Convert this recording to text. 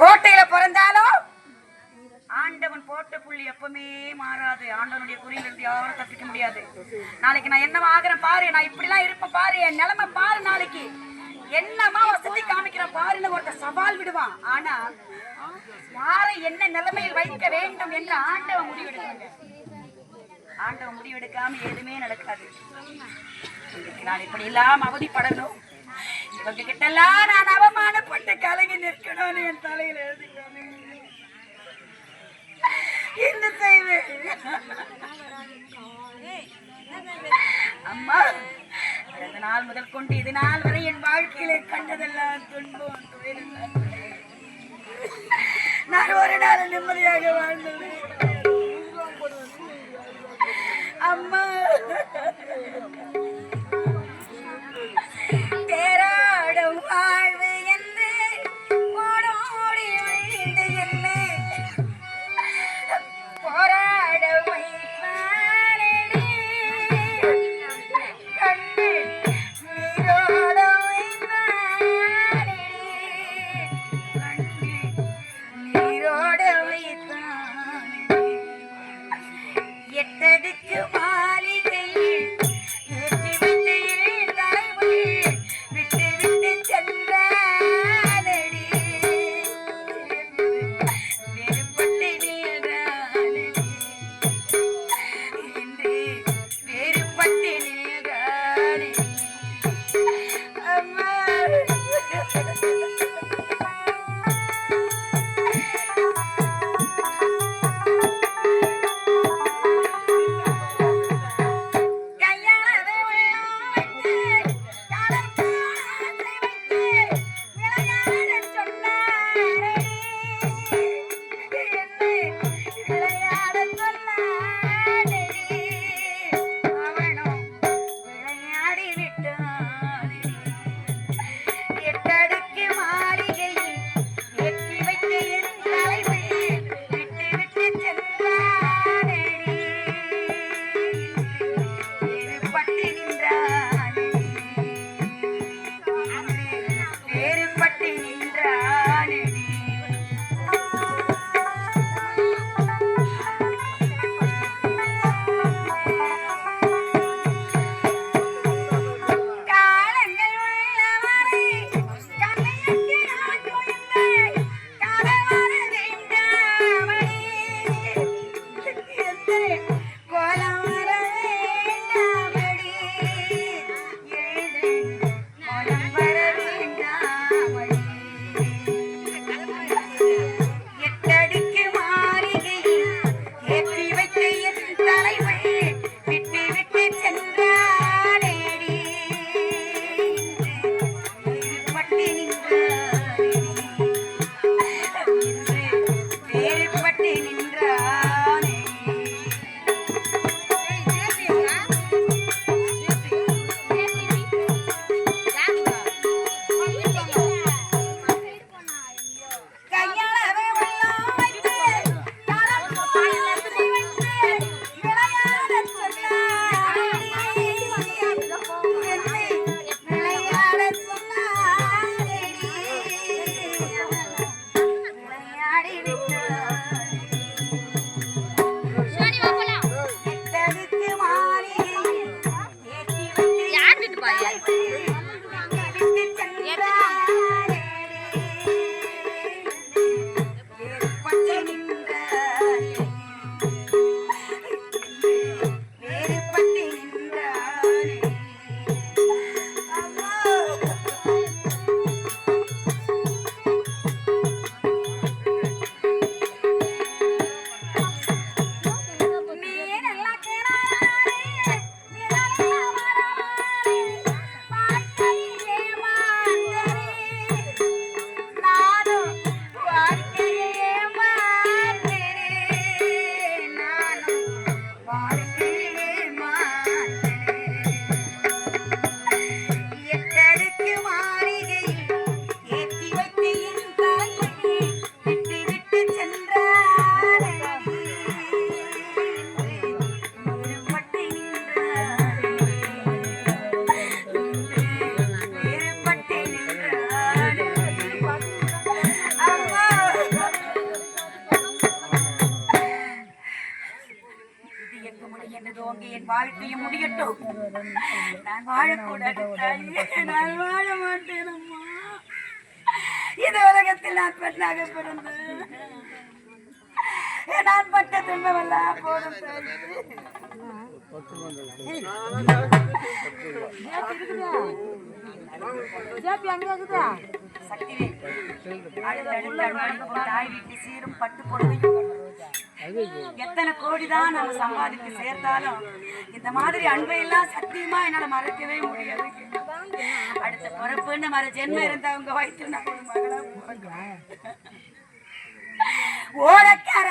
கோட்டையில பிறந்தாலும் ஆண்டவன் போட்ட புள்ளி எப்பவுமே மாறாது. ஆண்டவனுடைய குறியில இருந்து யாரும் தப்பிக்க முடியாது. நாளைக்கு நான் என்னவா ஆகிறேன் பாரு. நான் இப்படிலாம் இருப்பேன் பாரு. என் நிலைமை பாரு நாளைக்கு. என்னமா வசதி காமிக்கிறேன் பாருன்னு ஒருத்தர் சவால் விடுவான். ஆனா யாரை என்ன நிலைமையில் வைக்க வேண்டும் என்று ஆண்டவன் முடிவெடுக்கிறாங்க ஆண்டவன் முடிவெடுக்காம எதுவுமே நடக்காது. நான் இப்படி இல்லாம அவதிப்படணும். இவங்க எல்லாம் நான் அவமானப்பட்டு கலங்கி நிற்கணும்னு என் தலையில எழுதிக்கணும் என்ன செய்வேன் அம்மா கடந்த நாள் முதல் கொண்டு இது நாள் வரை என் வாழ்க்கையில கண்டதெல்லாம் துன்பம் நான் ஒரு நாள் நிம்மதியாக வாழ்ந்தது. அம்மா. போராட என் வாழ்க்கையை முடியட்டும். நான் வாழக்கூடாது. நான் வாழ மாட்டேன் அம்மா. இந்த உலகத்தில் நான் பெண்ணாக பிறந்தேன் நான் பட்ட துன்பமெல்லாம் போதும் அடுத்தடுத்து அனுபவிக்கும் தாய் வீட்டு சீரும் பட்டு புடவையும் எத்தனை கோடிதான் நம்ம சம்பாதித்து சேர்த்தாலும் இந்த மாதிரி அன்பை எல்லாம் சத்தியமா என்னால மறக்கவே முடியாது. அடுத்த பிறப்புன்னு மறு ஜென்மம் இருந்தவங்க வயிற்று. ஓடக்கார